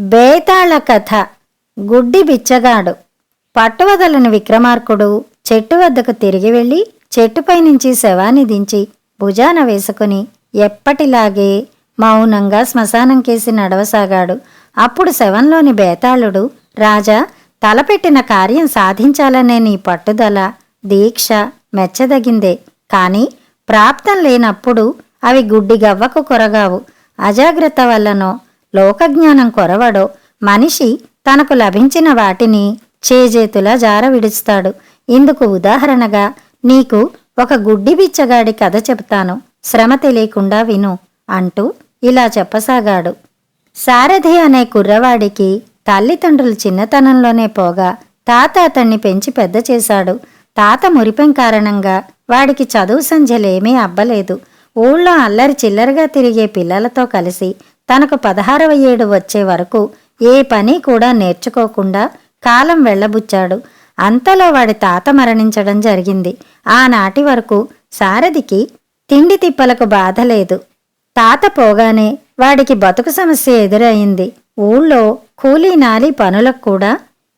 బేతాళ కథ. గుడ్డి బిచ్చగాడు. పట్టువదలని విక్రమార్కుడు చెట్టు వద్దకు తిరిగి వెళ్ళి చెట్టుపై నుంచి శవాన్ని దించి భుజాన వేసుకుని ఎప్పటిలాగే మౌనంగా శ్మశానం కేసి నడవసాగాడు. అప్పుడు శవంలోని బేతాళుడు రాజా తలపెట్టిన కార్యం సాధించాలనే నీ పట్టుదల దీక్ష మెచ్చదగిందే. కాని ప్రాప్తం లేనప్పుడు అవి గుడ్డి గవ్వకు కొరగావు. అజాగ్రత్త వల్లనో లోకజ్ఞానం కొరవడో మనిషి తనకు లభించిన వాటిని చేజేతులా జార విడుస్తాడు. ఇందుకు ఉదాహరణగా నీకు ఒక గుడ్డి బిచ్చగాడి కథ చెబుతాను. శ్రమ తెలియకుండా విను అంటూ ఇలా చెప్పసాగాడు. సారథి అనే కుర్రవాడికి తల్లిదండ్రులు చిన్నతనంలోనే పోగా తాత అతన్ని పెంచి పెద్ద చేశాడు. తాత మురిపెం కారణంగా వాడికి చదువు సంధ్యలేమీ అబ్బలేదు. ఊళ్ళో అల్లరి చిల్లరగా తిరిగే పిల్లలతో కలిసి తనకు పదహారవ ఏడు వచ్చే వరకు ఏ పని కూడా నేర్చుకోకుండా కాలం వెళ్ళబుచ్చాడు. అంతలో వాడి తాత మరణించడం జరిగింది. ఆనాటి వరకు సారథికి తిండి తిప్పలకు బాధ లేదు. తాత పోగానే వాడికి బతుకు సమస్య ఎదురయింది ఊళ్ళో కూలీ నాలి పనులకు కూడా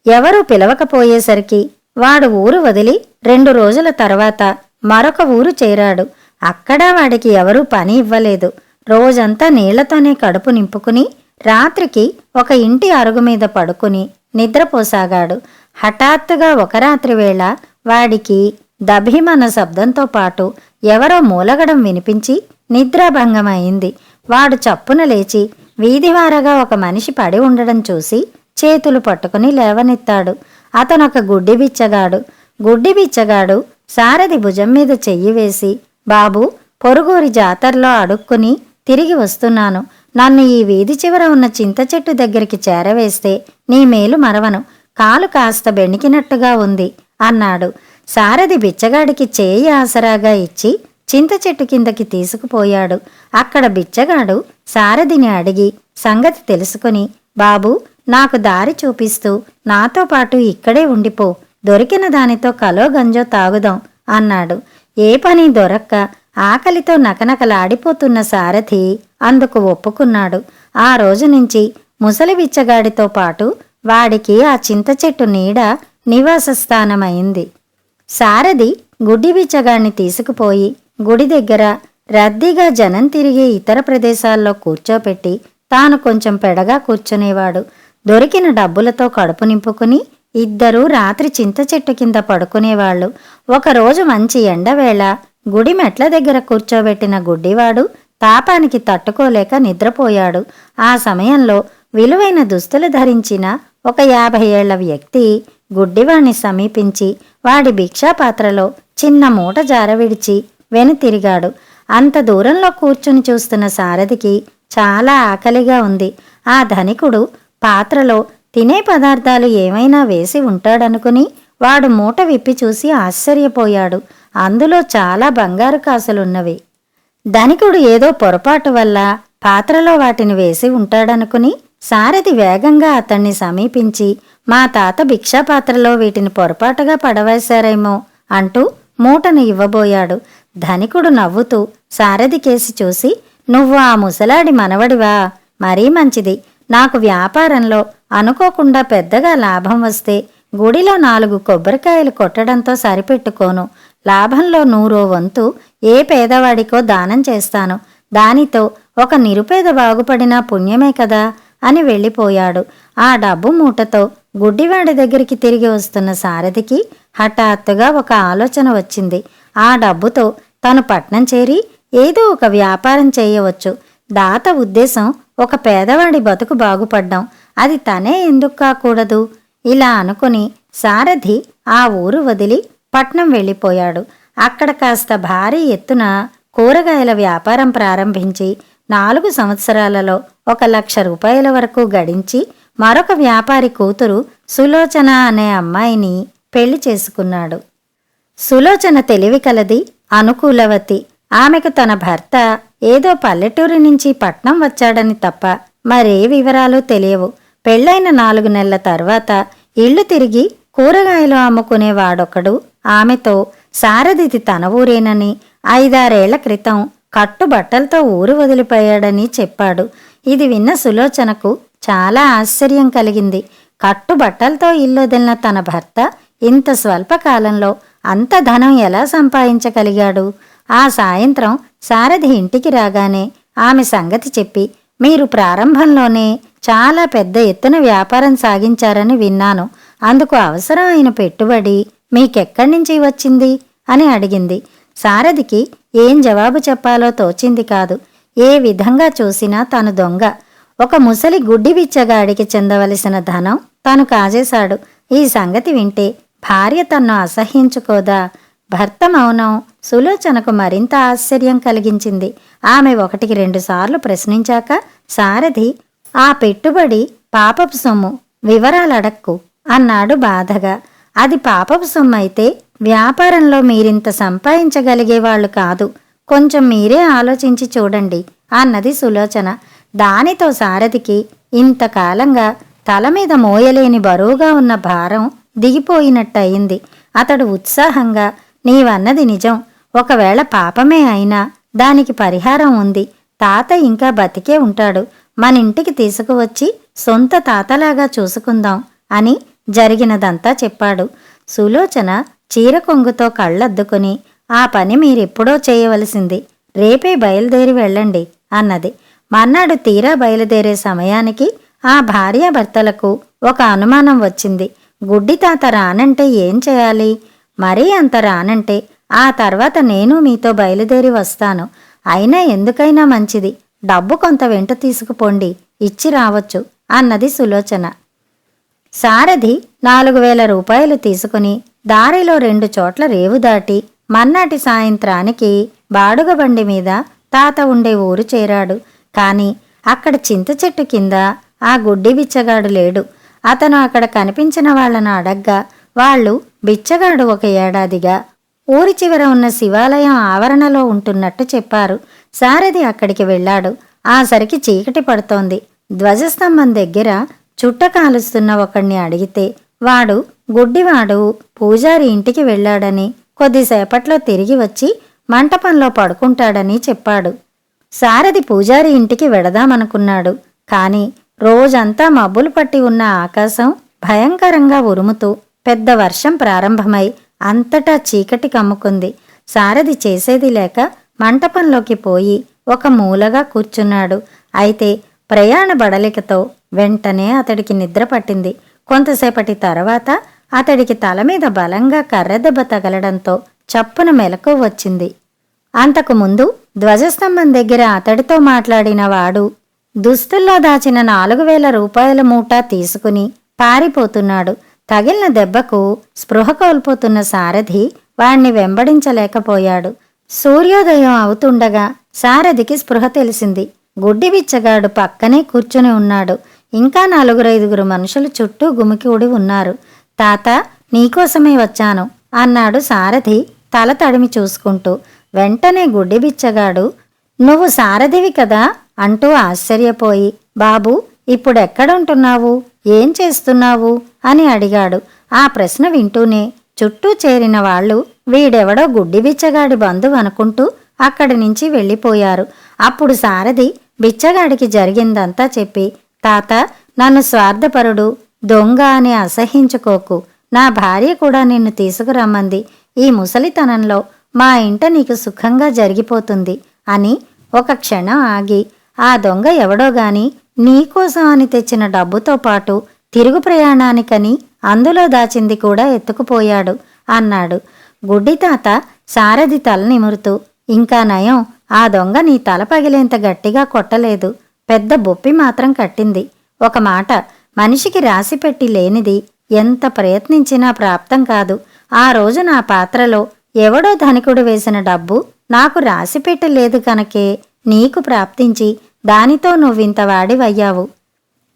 ఎవరూ పిలవకపోయేసరికి వాడు ఊరు వదిలి రెండు రోజుల తర్వాత మరొక ఊరు చేరాడు. అక్కడా వాడికి ఎవరూ పని ఇవ్వలేదు. రోజంతా నీళ్ళతోనే కడుపు నింపుకుని రాత్రికి ఒక ఇంటి అరుగు మీద పడుకుని నిద్రపోసాగాడు. హఠాత్తుగా ఒక రాత్రి వేళ వాడికి దభిమన శబ్దంతో పాటు ఎవరో మూలగడం వినిపించి నిద్రాభంగమైంది. వాడు చప్పున లేచి వీధివారగా ఒక మనిషి పడి ఉండడం చూసి చేతులు పట్టుకుని లేవనెత్తాడు. అతనొక గుడ్డి బిచ్చగాడు. గుడ్డి బిచ్చగాడు సారథి భుజం మీద చెయ్యి వేసి బాబు పొరుగురి జాతరలో అడుక్కుని తిరిగి వస్తున్నాను. నన్ను ఈ వీధి చివర ఉన్న చింత చెట్టు దగ్గరికి చేరవేస్తే నీ మేలు మరవను. కాలు కాస్త బెణికినట్టుగా ఉంది అన్నాడు. సారథి బిచ్చగాడికి చేయి ఆసరాగా ఇచ్చి చింత చెట్టు కిందకి తీసుకుపోయాడు. అక్కడ బిచ్చగాడు సారథిని అడిగి సంగతి తెలుసుకుని బాబు నాకు దారి చూపిస్తూ నాతో పాటు ఇక్కడే ఉండిపో. దొరికిన దానితో కలో గంజో తాగుదాం అన్నాడు. ఏ పని దొరక్క ఆకలితో నకనకలాడిపోతున్న సారథి అందుకు ఒప్పుకున్నాడు. ఆ రోజు నుంచి ముసలి బిచ్చగాడితో పాటు వాడికి ఆ చింత చెట్టు నీడ నివాస స్థానమైంది. సారథి గుడ్డి బిచ్చగాడిని తీసుకుపోయి గుడి దగ్గర రద్దీగా జనం తిరిగే ఇతర ప్రదేశాల్లో కూర్చోపెట్టి తాను కొంచెం పెడగా కూర్చునేవాడు. దొరికిన డబ్బులతో కడుపు నింపుకుని ఇద్దరూ రాత్రి చింత చెట్టు కింద పడుకునేవాళ్ళు ఒకరోజు మంచి ఎండవేళ గుడి మెట్ల దగ్గర కూర్చోబెట్టిన గుడ్డివాడు తాపానికి తట్టుకోలేక నిద్రపోయాడు. ఆ సమయంలో విలువైన దుస్తులు ధరించిన ఒక యాభై ఏళ్ళ వ్యక్తి గుడ్డివాణ్ణి సమీపించి వాడి భిక్షాపాత్రలో చిన్న మూట జారవిడిచి వెనుతిరిగాడు అంత దూరంలో కూర్చుని చూస్తున్న సారథికి చాలా ఆకలిగా ఉంది. ఆ ధనికుడు పాత్రలో తినే పదార్థాలు ఏమైనా వేసి ఉంటాడనుకుని వాడు మూట విప్పి చూసి ఆశ్చర్యపోయాడు. అందులో చాలా బంగారు కాసులున్నవి. ధనికుడు ఏదో పొరపాటు వల్ల పాత్రలో వాటిని వేసి ఉంటాడనుకుని సారథి వేగంగా అతన్ని సమీపించి మా తాత భిక్షాపాత్రలో వీటిని పొరపాటుగా పడవేశారేమో అంటూ మూటను ఇవ్వబోయాడు. ధనికుడు నవ్వుతూ సారథి కేసి చూసి నువ్వు ఆ ముసలాడి మనవడివా? మరీ మంచిది. నాకు వ్యాపారంలో అనుకోకుండా పెద్దగా లాభం వస్తే గుడిలో నాలుగు కొబ్బరికాయలు కొట్టడంతో సరిపెట్టుకోను. లాభంలో నూరో వంతు ఏ పేదవాడికో దానం చేస్తాను. దానితో ఒక నిరుపేద బాగుపడినా పుణ్యమే కదా అని వెళ్ళిపోయాడు. ఆ డబ్బు మూటతో గుడ్డివాడి దగ్గరికి తిరిగి వస్తున్న సారథికి హఠాత్తుగా ఒక ఆలోచన వచ్చింది. ఆ డబ్బుతో తను పట్నం చేరి ఏదో ఒక వ్యాపారం చేయవచ్చు. దాత ఉద్దేశం ఒక పేదవాడి బతుకు బాగుపడ్డం. అది తనే ఎందుకు కాకూడదు? ఇలా అనుకుని సారథి ఆ ఊరు వదిలి పట్నం వెళ్ళిపోయాడు. అక్కడ కాస్త భారీ ఎత్తున కూరగాయల వ్యాపారం ప్రారంభించి నాలుగు సంవత్సరాలలో ఒక లక్ష రూపాయల వరకు గడించి మరొక వ్యాపారి కూతురు సులోచన అనే అమ్మాయిని పెళ్ళి చేసుకున్నాడు. సులోచన తెలివి కలది అనుకూలవతి. ఆమెకు తన భర్త ఏదో పల్లెటూరి నుంచి పట్నం వచ్చాడని తప్ప మరే వివరాలు తెలియవు. పెళ్ళైన నాలుగు నెలల తర్వాత ఇల్లు తిరిగి కూరగాయలు అమ్ముకునే వాడొకడు ఆమెతో సారథిది తన ఊరేనని ఐదారేళ్ళ క్రితం కట్టుబట్టలతో ఊరు వదిలిపోయాడని చెప్పాడు. ఇది విన్న సులోచనకు చాలా ఆశ్చర్యం కలిగింది. కట్టుబట్టలతో ఇల్లొదిలిన తన భర్త ఇంత స్వల్పకాలంలో అంత ధనం ఎలా సంపాదించగలిగాడు? ఆ సాయంత్రం సారథి ఇంటికి రాగానే ఆమె సంగతి చెప్పి మీరు ప్రారంభంలోనే చాలా పెద్ద ఎత్తున వ్యాపారం సాగించారని విన్నాను. అందుకు అవసరమైన పెట్టుబడి మీకెక్కడి నుంచి వచ్చింది? అని అడిగింది. సారథికి ఏం జవాబు చెప్పాలో తోచింది కాదు. ఏ విధంగా చూసినా తను దొంగ. ఒక ముసలి గుడ్డి బిచ్చగాడికి చెందవలసిన ధనం తను కాజేశాడు. ఈ సంగతి వింటే భార్య తన్ను అసహ్యించుకోదా? భర్త మౌనం సులోచనకు మరింత ఆశ్చర్యం కలిగించింది. ఆమె ఒకటికి రెండుసార్లు ప్రశ్నించాక సారథి ఆ పెట్టుబడి పాపపు సొమ్ము. వివరాలడక్కు అన్నాడు బాధగా. అది పాపపు సొమ్ము అయితే వ్యాపారంలో మీరింత సంపాదించగలిగేవాళ్ళు కాదు. కొంచెం మీరే ఆలోచించి చూడండి అన్నది సులోచన. దానితో సారథికి ఇంతకాలంగా తల మీద మోయలేని బరువుగా ఉన్న భారం దిగిపోయినట్టయింది. అతడు ఉత్సాహంగా నీవన్నది నిజం. ఒకవేళ పాపమే అయినా దానికి పరిహారం ఉంది. తాత ఇంకా బతికే ఉంటాడు. మన ఇంటికి తీసుకువచ్చి సొంత తాతలాగా చూసుకుందాం అని జరిగినదంతా చెప్పాడు. సులోచన చీర కొంగుతో కళ్ళద్దుకుని ఆ పని మీరెప్పుడో చేయవలసింది. రేపే బయలుదేరి వెళ్ళండి అన్నది. మర్నాడు తీరా బయలుదేరే సమయానికి ఆ భార్యాభర్తలకు ఒక అనుమానం వచ్చింది. గుడ్డి తాత రానంటే ఏం చేయాలి? మరీ అంత రానంటే ఆ తర్వాత నేను మీతో బయలుదేరి వస్తాను. అయినా ఎందుకైనా మంచిది. డబ్బు కొంత వెంట తీసుకుపోండి. ఇచ్చి రావచ్చు అన్నది సులోచన. సారథి నాలుగు వేల రూపాయలు తీసుకుని దారిలో రెండు చోట్ల రేవు దాటి మన్నాటి సాయంత్రానికి బాడుగ బండి మీద తాత ఉండే ఊరు చేరాడు. కాని అక్కడ చింత చెట్టు కింద ఆ గుడ్డి బిచ్చగాడు లేడు. అతను అక్కడ కనిపించిన వాళ్ళను అడగ్గా వాళ్ళు బిచ్చగాడు ఒక ఏడాదిగా ఊరి చివర ఉన్న శివాలయం ఆవరణలో ఉంటున్నట్టు చెప్పారు. సారథి అక్కడికి వెళ్ళాడు. ఆ సరికి చీకటి పడుతోంది. ధ్వజస్తంభం దగ్గర చుట్ట కాలుస్తున్న ఒకణ్ణి అడిగితే వాడు గుడ్డివాడు పూజారి ఇంటికి వెళ్ళాడని కొద్దిసేపట్లో తిరిగి వచ్చి మంటపంలో పడుకుంటాడని చెప్పాడు. సారథి పూజారి ఇంటికి వెడదామనుకున్నాడు కాని రోజంతా మబ్బులు పట్టి ఉన్న ఆకాశం భయంకరంగా ఉరుముతూ పెద్ద వర్షం ప్రారంభమై అంతటా చీకటి కమ్ముకుంది. సారథి చేసేది లేక మంటపంలోకి పోయి ఒక మూలగా కూర్చున్నాడు. అయితే ప్రయాణ బడలికతో వెంటనే అతడికి నిద్ర పట్టింది. కొంతసేపటి తర్వాత అతడికి తల మీద బలంగా కర్రదెబ్బ తగలడంతో చప్పున మెలకు వచ్చింది. అంతకుముందు ధ్వజస్తంభం దగ్గర అతడితో మాట్లాడిన వాడు దుస్తుల్లో దాచిన నాలుగు వేల రూపాయల మూట తీసుకుని పారిపోతున్నాడు. తగిలిన దెబ్బకు స్పృహ కోల్పోతున్న సారథి వాణ్ణి వెంబడించలేకపోయాడు. సూర్యోదయం అవుతుండగా సారథికి స్పృహ తెలిసింది. గుడ్డి బిచ్చగాడు పక్కనే కూర్చుని ఉన్నాడు. ఇంకా నలుగురైదుగురు మనుషులు చుట్టూ గుమికూడి ఉన్నారు. తాత నీకోసమే వచ్చాను అన్నాడు సారథి తల తడిమి చూసుకుంటూ. వెంటనే గుడ్డి బిచ్చగాడు నువ్వు సారథివి కదా? అంటూ ఆశ్చర్యపోయి బాబు ఇప్పుడెక్కడుంటున్నావు? ఏం చేస్తున్నావు? అని అడిగాడు. ఆ ప్రశ్న వింటూనే చుట్టూ చేరిన వాళ్ళు వీడెవడో గుడ్డి బిచ్చగాడి బంధువు అనుకుంటూ అక్కడి నుంచి వెళ్ళిపోయారు. అప్పుడు సారథి బిచ్చగాడికి జరిగిందంతా చెప్పి తాత నన్ను స్వార్థపరుడు దొంగ అని అసహించుకోకు. నా భార్య కూడా నిన్ను తీసుకురమ్మంది. ఈ ముసలితనంలో మా ఇంట నీకు సుఖంగా జరిగిపోతుంది అని ఒక క్షణం ఆగి ఆ దొంగ ఎవడో గాని నీకోసం అని తెచ్చిన డబ్బుతో పాటు తిరుగు ప్రయాణానికని అందులో దాచింది కూడా ఎత్తుకుపోయాడు అన్నాడు. గుడ్డి తాత సారథి తల నిమురుతూ ఇంకా నయం ఆ దొంగ నీ తల పగిలేంత గట్టిగా కొట్టలేదు. పెద్ద బొప్పి మాత్రం కట్టింది. ఒక మాట మనిషికి రాసిపెట్టి లేనిది ఎంత ప్రయత్నించినా ప్రాప్తం కాదు. ఆ రోజు నా పాత్రలో ఎవడో ధనికుడు వేసిన డబ్బు నాకు రాసిపెట్టలేదు కనుకే నీకు ప్రాప్తించి దానితో నువ్వింత వాడివయ్యావు.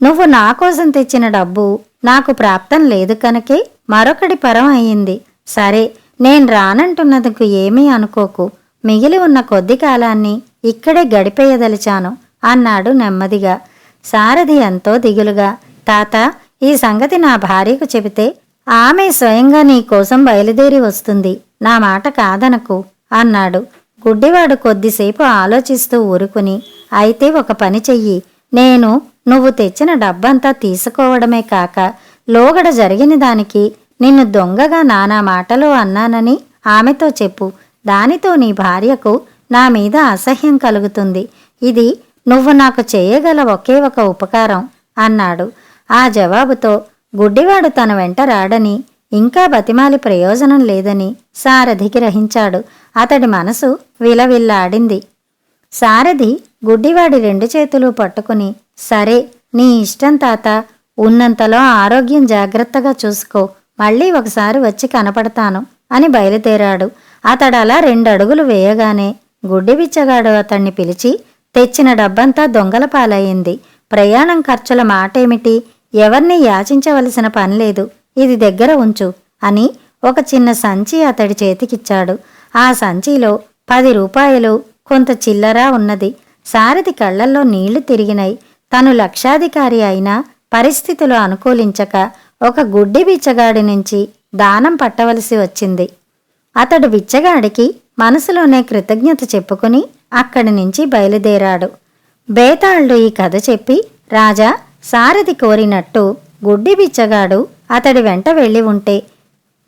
నువ్వు నా కోసం తెచ్చిన డబ్బు నాకు ప్రాప్తం లేదు కనుకే మరొకటి పరం అయ్యింది. సరే నేను రానంటున్నందుకు ఏమీ అనుకోకు. మిగిలి ఉన్న కొద్ది కాలాన్ని ఇక్కడే గడిపేయదలిచాను అన్నాడు నెమ్మదిగా. సారథి ఎంతో దిగులుగా తాత ఈ సంగతి నా భార్యకు చెబితే ఆమె స్వయంగా నీ కోసం బయలుదేరి వస్తుంది. నా మాట కాదనకు అన్నాడు. గుడ్డివాడు కొద్దిసేపు ఆలోచిస్తూ ఊరుకుని అయితే ఒక పని చెయ్యి. నేను నువ్వు తెచ్చిన డబ్బంతా తీసుకోవడమే కాక లోగడ జరిగిన దానికి నిన్ను దొంగగా నానా మాటలు అన్నానని ఆమెతో చెప్పు. దానితో నీ భార్యకు నా మీద అసహ్యం కలుగుతుంది. ఇది నువ్వు నాకు చేయగల ఒకే ఒక ఉపకారం అన్నాడు. ఆ జవాబుతో గుడ్డివాడు తన వెంట రాడని ఇంకా బతిమాలి ప్రయోజనం లేదని సారథి గ్రహించాడు. అతడి మనసు విలవిల్లాడింది. సారథి గుడ్డివాడి రెండు చేతులు పట్టుకుని సరే నీ ఇష్టం తాత ఉన్నంతలో ఆరోగ్యం జాగ్రత్తగా చూసుకో. మళ్ళీ ఒకసారి వచ్చి కనపడతాను. అని బయలుదేరాడు. అతడలా రెండు అడుగులు వేయగానే గుడ్డి బిచ్చగాడు అతన్ని పిలిచి తెచ్చిన డబ్బంతా దొంగల పాలయ్యింది. ప్రయాణం ఖర్చుల మాటేమిటి? ఎవర్ని యాచించవలసిన పనిలేదు ఇది దగ్గర ఉంచు అని ఒక చిన్న సంచి అతడి చేతికిచ్చాడు. ఆ సంచిలో పది రూపాయలు కొంత చిల్లరా ఉన్నది. సారథి కళ్ళల్లో నీళ్ళు తిరిగినాయి తను లక్షాధికారి అయినా పరిస్థితులు అనుకూలించక ఒక గుడ్డి బిచ్చగాడి నుంచి దానం పట్టవలసి వచ్చింది. అతడు బిచ్చగాడికి మనసులోనే కృతజ్ఞత చెప్పుకుని అక్కడి నుంచి బయలుదేరాడు. బేతాళుడు ఈ కథ చెప్పి రాజా సారథి కోరినట్టు గుడ్డి బిచ్చగాడు అతడి వెంట వెళ్ళి ఉంటే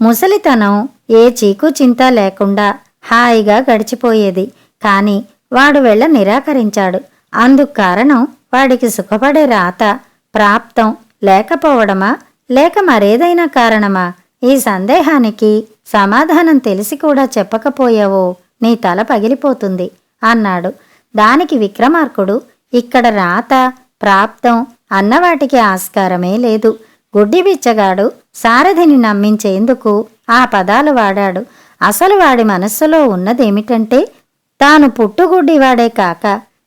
ముసలితనం ఏ చీకు చింత లేకుండా హాయిగా గడిచిపోయేది. కాని వాడు వెళ్ళ నిరాకరించాడు. అందుకు కారణం వాడికి సుఖపడే రాత ప్రాప్తం లేకపోవడమా? లేక మరేదైనా కారణమా? ఈ సందేహానికి సమాధానం తెలిసి కూడా చెప్పకపోయావో నీ తల పగిలిపోతుంది అన్నాడు. దానికి విక్రమార్కుడు ఇక్కడ రాత ప్రాప్తం అన్నవాటికి ఆస్కారమే లేదు. గుడ్డి బిచ్చగాడు సారథిని నమ్మించేందుకు ఆ పదాలు వాడాడు. అసలు వాడి మనస్సులో ఉన్నదేమిటంటే తాను పుట్టుగుడ్డివాడే కాక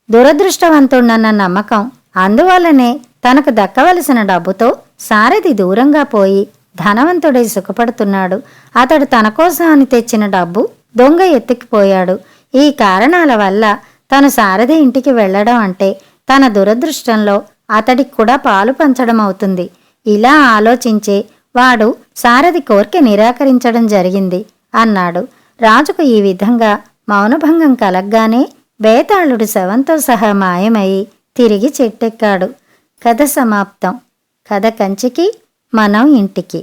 దురదృష్టవంతుడన్న నమ్మకం అందువల్లనే తనకు దక్కవలసిన డబ్బుతో సారథి దూరంగా పోయి ధనవంతుడై సుఖపడుతున్నాడు. అతడు తన కోసం అని తెచ్చిన డబ్బు దొంగ ఎత్తుకుపోయాడు. ఈ కారణాల వల్ల తను సారథి ఇంటికి వెళ్ళడం అంటే తన దురదృష్టంలో అతడికి కూడా పాలు పంచడం అవుతుంది. ఇలా ఆలోచించే వాడు సారథి కోరిక నిరాకరించడం జరిగింది అన్నాడు. రాజుకు ఈ విధంగా మౌనభంగం కలగ్గానే బేతాళుడు శవంతో సహా మాయమై తిరిగి చెట్టెక్కాడు. కథ సమాప్తం. కథ కంచికి మనం ఇంటికి